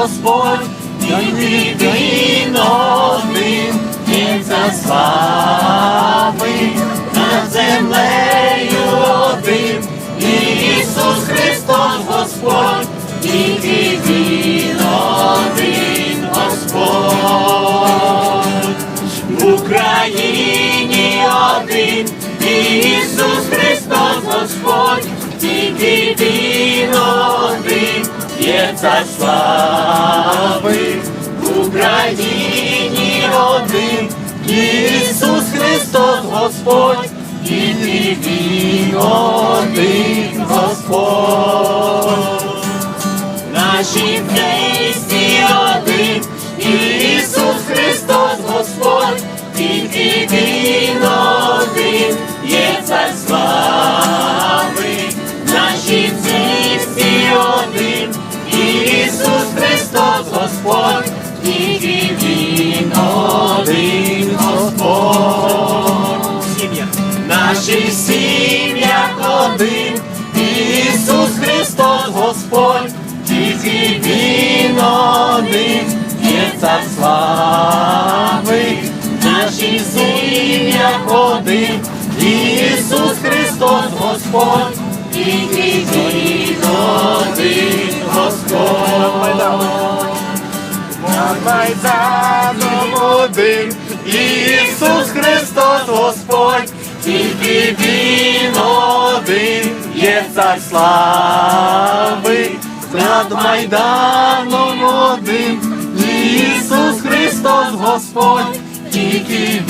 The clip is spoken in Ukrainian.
Господь, тільки він один, Він за слави над землею один, Ісус Христос Господь, тільки він Господь. В Україні один Ісус Христос Господь, тільки Він є цар слави. В Україні один Ісус Христос Господь, Він один Господь. Наші Христі один, Ісус Христос Господь, тільки Він Тільки Він Господь. Наші сім'я один, Ісус Христос Господь, тільки Він один, є цар слави. Наші сім'я один, Ісус Христос Господь, тільки Майданом один, Ісус Христос Господь, тільки Він один, є цар слави. Над Майданом один, Ісус Христос Господь, тільки Він